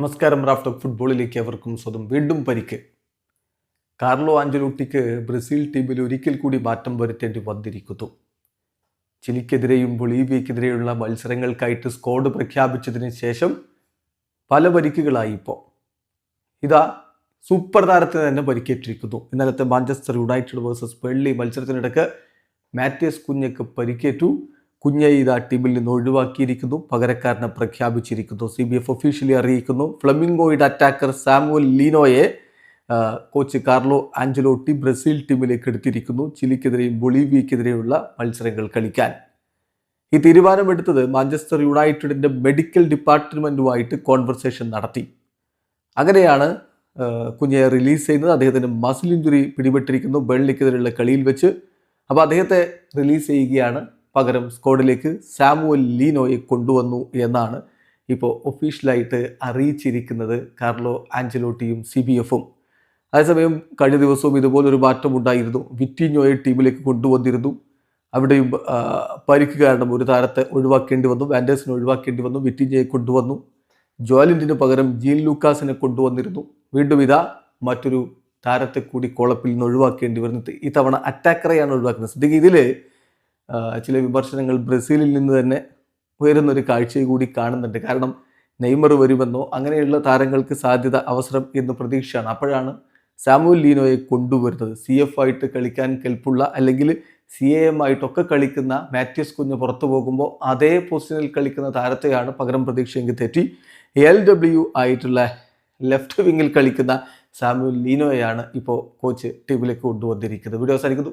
നമസ്കാരം റാഫ്റ്റർ ഫുട്ബോളിലേക്ക് അവർക്കും സ്വതം വീണ്ടും പരിക്ക്. കാർലോ ആഞ്ചലോട്ടിക്ക് ബ്രസീൽ ടീമിൽ ഒരിക്കൽ കൂടി മാറ്റം വരുത്തേണ്ടി വന്നിരിക്കുന്നു. ചിലിക്കെതിരെയും ബൊളീവിയക്കെതിരെയുള്ള മത്സരങ്ങൾക്കായിട്ട് സ്കോഡ് പ്രഖ്യാപിച്ചതിന് ശേഷം പല പരിക്കുകളായി ഇപ്പോൾ. ഇതാ സൂപ്പർ താരത്തിന് തന്നെ പരിക്കേറ്റിരിക്കുന്നു. ഇന്നലത്തെ മാഞ്ചസ്റ്റർ യുണൈറ്റഡ് വേഴ്സസ് പെള്ളി മത്സരത്തിനിടക്ക് മാത്യസ് കുഞ്ഞക്ക് പരിക്കേറ്റു. കുഞ്ഞെ ഇതാ ടീമിൽ നിന്ന് ഒഴിവാക്കിയിരിക്കുന്നു. പകരക്കാരനെ പ്രഖ്യാപിച്ചിരിക്കുന്നു. സി ബി എഫ് ഒഫീഷ്യലി അറിയിക്കുന്നു. ഫ്ലമിംഗോയുടെ അറ്റാക്കർ സാമുവൽ ലീനോയെ കോച്ച് കാർലോ ആഞ്ചലോട്ടി ബ്രസീൽ ടീമിലേക്ക് എടുത്തിരിക്കുന്നു. ചിലിക്കെതിരെയും ബൊളീവിയക്കെതിരെയുള്ള മത്സരങ്ങൾ കളിക്കാൻ. ഈ തീരുമാനമെടുത്തത് മാഞ്ചസ്റ്റർ യുണൈറ്റഡിന്റെ മെഡിക്കൽ ഡിപ്പാർട്ട്മെന്റുമായിട്ട് കോൺവെർസേഷൻ നടത്തി. അങ്ങനെയാണ് കുഞ്ഞയെ റിലീസ് ചെയ്യുന്നത്. അദ്ദേഹത്തിന് മസിൽ ഇഞ്ചുറി പിടിപെട്ടിരിക്കുന്നു. ബെള്ളിക്കെതിരെയുള്ള കളിയിൽ വെച്ച്. അപ്പോൾ അദ്ദേഹത്തെ റിലീസ് ചെയ്യുകയാണ് പകരം സ്ക്വാഡിലേക്ക് സാമുവൽ ലീനോയെ കൊണ്ടുവന്നു എന്നാണ് ഇപ്പോൾ ഒഫീഷ്യലായിട്ട് അറിയിച്ചിരിക്കുന്നത് കാർലോ ആഞ്ചലോട്ടിയും സി ബി എഫും. അതേസമയം കഴിഞ്ഞ ദിവസവും ഇതുപോലൊരു മാറ്റം ഉണ്ടായിരുന്നു. വിറ്റിഞ്ഞോയെ ടീമിലേക്ക് കൊണ്ടുവന്നിരുന്നു. അവിടെയും പരിക്ക് കാരണം ഒരു താരത്തെ ഒഴിവാക്കേണ്ടി വന്നു. വാൻഡേഴ്സിനെ ഒഴിവാക്കേണ്ടി വന്നു. വിറ്റിഞ്ഞോയെ കൊണ്ടുവന്നു. ജോലിന്റിന് പകരം ജീൻ ലൂക്കാസിനെ കൊണ്ടുവന്നിരുന്നു. വീണ്ടും ഇതാ മറ്റൊരു താരത്തെ കൂടി കോളപ്പിൽ നിന്ന് ഒഴിവാക്കേണ്ടി വരുന്നത്. ഇത്തവണ അറ്റാക്കറെയാണ് ഒഴിവാക്കുന്നത്. ഇതിൽ ചില വിമർശനങ്ങൾ ബ്രസീലിൽ നിന്ന് തന്നെ ഉയരുന്നൊരു കാഴ്ചയും കൂടി കാണുന്നുണ്ട്. കാരണം നെയ്മർ വരുമെന്നോ അങ്ങനെയുള്ള താരങ്ങൾക്ക് സാധ്യത അവസരം എന്ന് പ്രതീക്ഷയാണ്. അപ്പോഴാണ് സാമുവൽ ലീനോയെ കൊണ്ടുവരുന്നത്. സി എഫ് ആയിട്ട് കളിക്കാൻ കെൽപ്പുള്ള അല്ലെങ്കിൽ സി എ എം ആയിട്ടൊക്കെ കളിക്കുന്ന മാത്യൂസ് കുഞ്ഞ് പുറത്തു പോകുമ്പോൾ അതേ പൊസിഷനിൽ കളിക്കുന്ന താരത്തെയാണ് പകരം പ്രതീക്ഷയെങ്കിൽ തെറ്റി എൽ ഡബ്ല്യു ആയിട്ടുള്ള ലെഫ്റ്റ് വിങ്ങിൽ കളിക്കുന്ന സാമുവൽ ലീനോയാണ് ഇപ്പോൾ കോച്ച് ടീമിലേക്ക് കൊണ്ടുവന്നിരിക്കുന്നത്. വീഡിയോ അവസാനിക്കുന്നു.